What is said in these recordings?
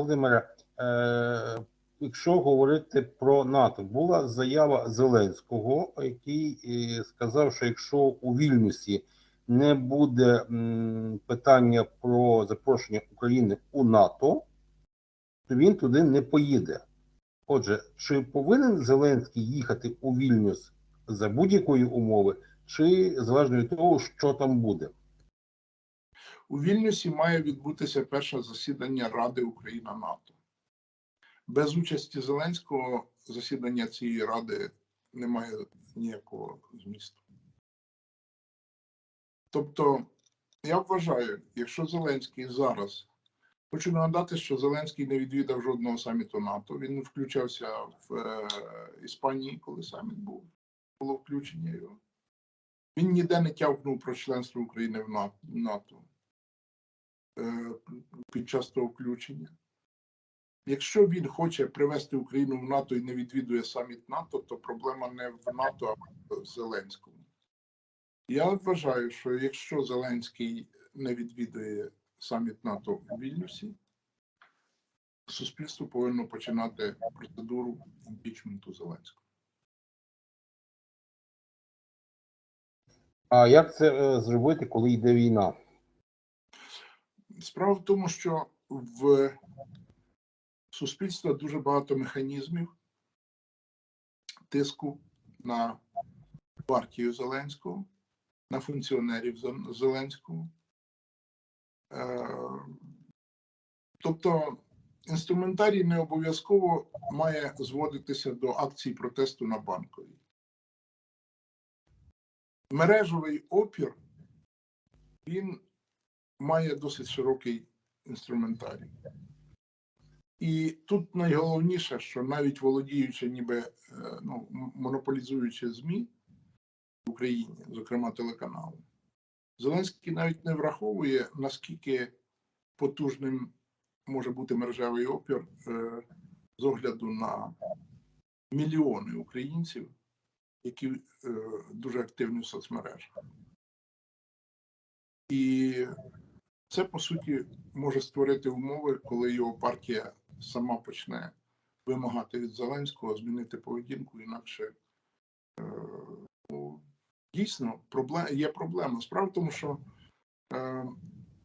Володимире, е, якщо говорити про НАТО, була заява Зеленського, який е, сказав, що якщо у Вільнюсі не буде питання про запрошення України у НАТО, то він туди не поїде. Отже, чи повинен Зеленський їхати у Вільнюс за будь-якої умови, чи залежно від того, що там буде? У Вільнюсі має відбутися перше засідання Ради Україна НАТО. Без участі Зеленського засідання цієї ради не має ніякого змісту. Тобто, я вважаю, якщо Зеленський зараз хочу нагадати, що Зеленський не відвідав жодного саміту НАТО. Він включався в е, Іспанії, коли саміт був, було включення його. Він ніде не тявкнув про членство України в НАТО під час того включення. Якщо він хоче привести Україну в НАТО і не відвідує саміт НАТО, то проблема не в НАТО, а в Зеленському. Я вважаю, що якщо Зеленський не відвідує саміт НАТО у Вільнюсі, суспільство повинно починати процедуру імпічменту Зеленського. А як це е, зробити, коли йде війна? Справа в тому, що в суспільства дуже багато механізмів тиску на партію Зеленського, на функціонерів Зеленського. Е, Тобто інструментарій не обов'язково має зводитися до акцій протесту на банковій. Мережевий опір він має досить широкий інструментарій. І тут найголовніше, що навіть володіючи, ніби е, ну, монополізуючи ЗМІ в Україні, зокрема телеканали, Зеленський навіть не враховує, наскільки потужним може бути мережевий опір е, з огляду на мільйони українців, які е, дуже активні в соцмережах. І це по суті може створити умови, коли його партія сама почне вимагати від Зеленського змінити поведінку, інакше е, ну, дійсно є проблема. Справа в тому, що е,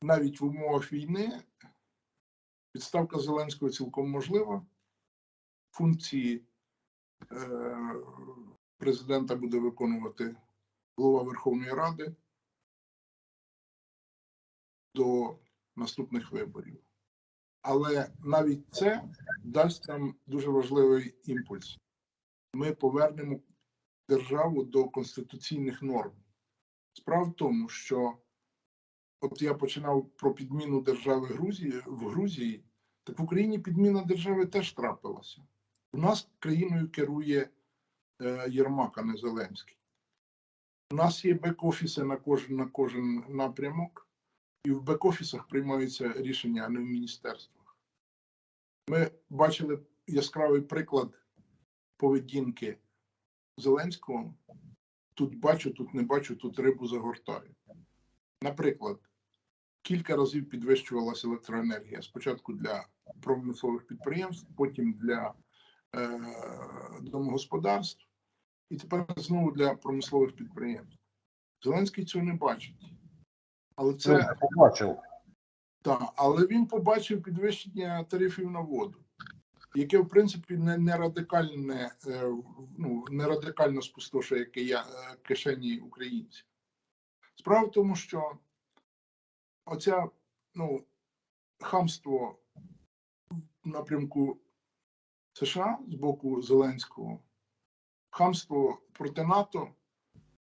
навіть в умовах війни відставка Зеленського цілком можлива. Функції е, президента буде виконувати голова Верховної Ради до наступних виборів. Але навіть це дасть нам дуже важливий імпульс. Ми повернемо державу до конституційних норм. Справа в тому, що от я починав про підміну держави Грузії в Грузії, так в Україні підміна держави теж трапилася. У нас країною керує е, Єрмак, а не Зеленський. У нас є бек-офіси на кожен, на кожен напрямок, і в бек-офісах приймаються рішення, а не в міністерствах. Ми бачили яскравий приклад поведінки Зеленського. Тут бачу, тут не бачу, тут рибу загортаю. Наприклад, кілька разів підвищувалася електроенергія. Спочатку для промислових підприємств, потім для е, домогосподарств, і тепер знову для промислових підприємств. Зеленський цього не бачить. Але Це це побачив. так, але він побачив підвищення тарифів на воду, яке в принципі не, не радикальне, е, ну не радикально спустошує е, кишені українців. Справа в тому, що оця ну, хамство в напрямку США з боку Зеленського, хамство проти НАТО,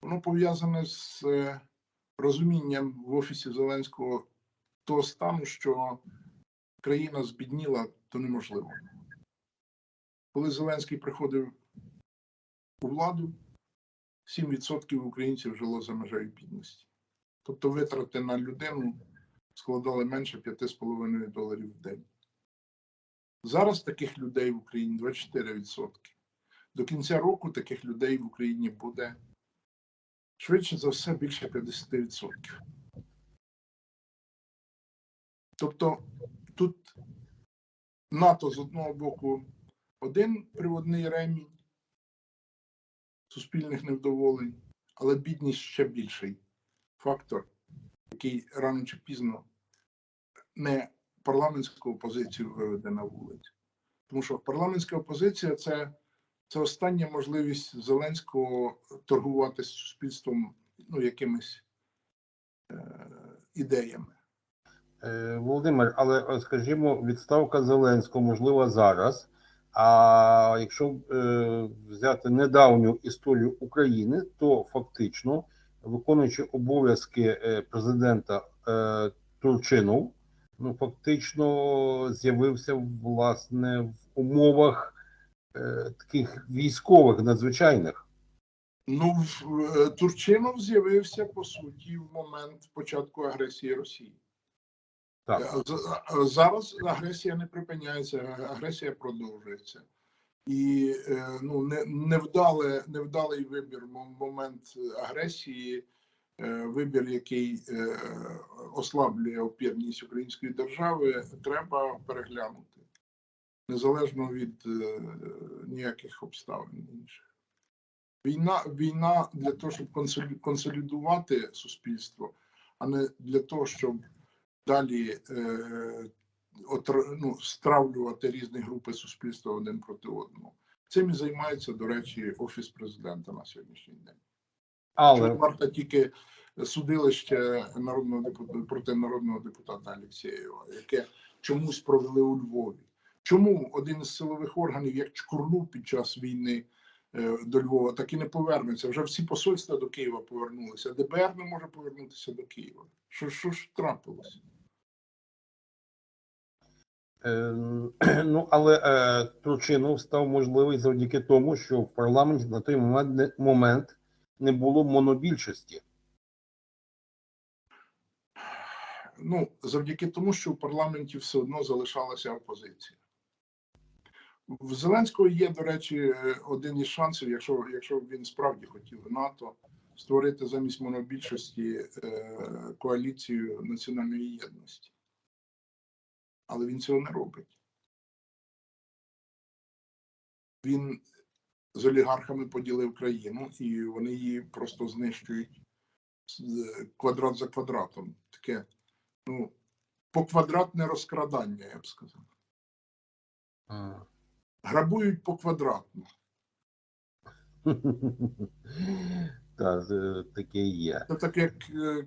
воно пов'язане з е, розумінням в офісі Зеленського того стану, що країна збідніла до неможливо. Коли Зеленський приходив у владу, 7% українців жило за межею бідності. Тобто витрати на людину складали менше 5,5 доларів в день. Зараз таких людей в Україні 24%. До кінця року таких людей в Україні буде швидше за все більше 50%. Тобто тут НАТО з одного боку один приводний ремінь суспільних невдоволень, але бідність ще більший фактор, який рано чи пізно не парламентську опозицію виведе на вулицю. Тому що парламентська опозиція це, це остання можливість Зеленського торгувати з суспільством ну, якимись е, ідеями. Е, Володимир, але е, скажімо, відставка Зеленського можлива зараз. А якщо е, взяти недавню історію України, то фактично виконуючи обов'язки е, президента е, Турчинов, ну фактично з'явився власне в умовах таких військових надзвичайних. Ну, в- е, Турчинов з'явився по суті в момент початку агресії Росії. Так. Е, е, Зараз агресія не припиняється, агресія продовжується. І е, ну, не, невдале, невдалий вибір мо- момент агресії, е, вибір, який е, ослаблює опірність української держави, треба переглянути незалежно від е, ніяких обставин інших. Війна, війна для того, щоб консолідувати суспільство, а не для того, щоб далі е, отр- ну, стравлювати різні групи суспільства один проти одного. Цим і займається, до речі, офіс президента на сьогоднішній день. Але варто тільки судилище народного депутата проти народного депутата Алєксєєва, яке чомусь провели у Львові. Чому один із силових органів, як чкурнув під час війни е, до Львова, так і не повернеться? Вже всі посольства до Києва повернулися. ДБР не може повернутися до Києва. Що, що ж трапилося? Е, Ну, але е, Турчинов став можливий завдяки тому, що в парламенті на той момент не, момент не було монобільшості. Ну, завдяки тому, що в парламенті все одно залишалася опозиція. В Зеленського є, до речі, е, один із шансів, якщо, якщо він справді хотів НАТО, створити замість монобільшості е, коаліцію національної єдності. Але він цього не робить. Він з олігархами поділив країну, і вони її просто знищують квадрат за квадратом. Таке ну, поквадратне розкрадання, я б сказав. Грабують поквадратно. Так, е, таке є. Це так як е,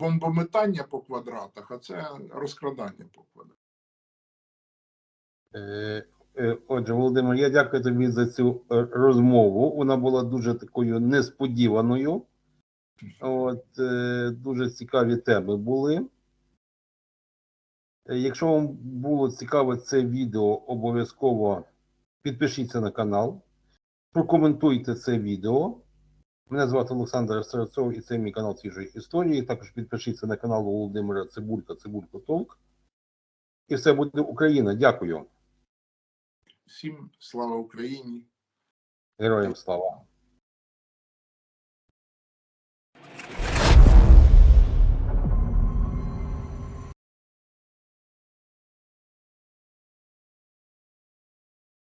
бомбометання по квадратах, а це розкрадання по квадратах. Е, Отже, Володимир, я дякую тобі за цю розмову. Вона була дуже такою несподіваною. От, дуже цікаві теми були. Якщо вам було цікаве це відео, обов'язково підпишіться на канал, прокоментуйте це відео. Мене звати Олександр Серцов і це мій канал свіжої історії. Також підпишіться на канал Володимира Цибулька, Цибулько Толк. І все буде Україна. Дякую. Всім слава Україні! Героям слава.